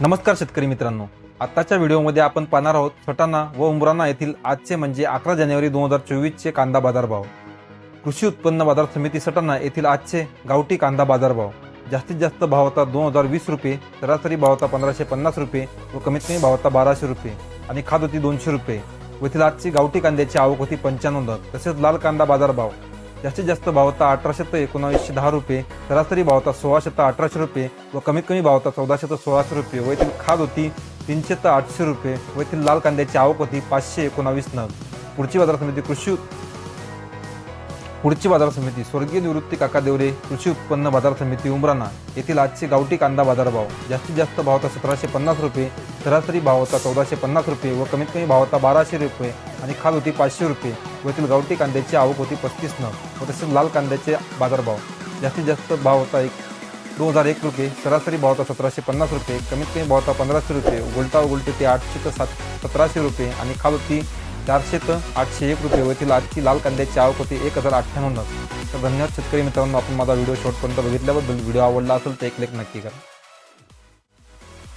नमस्कार शेतकरी मित्रांनो. आताच्या व्हिडिओमध्ये आपण पाहणार आहोत सटाणा व उमराणा येथील आजचे म्हणजे अकरा जानेवारी दोन हजार चोवीसचे कांदा बाजारभाव. कृषी उत्पन्न बाजार समिती सटाणा येथील आजचे गावठी कांदा बाजारभाव. जास्तीत जास्त भाव होता दोन हजार वीस रुपये सरासरी भाव होता पंधराशे पन्नास रुपये व कमीत कमी भाव होता बाराशे रुपये आणि खाद होती दोनशे रुपये. व येथील आजची गावठी कांद्याची आवक होती पंच्याण्णव दर तसेच लाल कांदा बाजारभाव. जास्तीत जास्त भाव होता अठराशे ते एकोणावीसशे दहा रुपये. सरासरी भाव होता सोळाशे तर अठराशे रुपये व कमीत कमी भाव होता चौदाशे ते सोळाशे रुपये. व येथील खाद होती तीनशे ते आठशे रुपये. व येथील लाल कांद्याची आवक होती पाचशे एकोणावीस नग. पुढची बाजार समिती कृषी पुढची बाजार समिती स्वर्गीय निवृत्ती काका देवरे कृषी उत्पन्न बाजार समिती उमराणा येथील आजचे गावठी कांदा बाजारभाव जास्तीत जास्त भाव होता सतराशे पन्नास रुपये. सरासरी भाव होता चौदाशे पन्नास रुपये व कमीत कमी भाव होता बाराशे रुपये. आणि खाद होती पाचशे रुपये व येथील गावठी कांद्याची आवक होती पस्तीस न व तसेच लाल कांद्याचे बाजारभाव. जास्तीत जास्त भाव होता एक दोन हजार एक रुपये सरासरी भाव होता सतराशे पन्नास रुपये कमीत कमी भाव होता पंधराशे रुपये उलटा उलटे ते आठशे तर सात सतराशे रुपये आणि खाद होती चारशे तर आठशे एक रुपये व येथील आजची लाल कांद्याची आवक होती एक हजार अठ्ठ्याण्णव तर धन्यवाद शेतकरी मित्रांनो आपण माझा व्हिडिओ शॉर्टपर्यंत बघितल्याबद्दल. व्हिडिओ आवडला असेल तर एक लेख नक्की करा.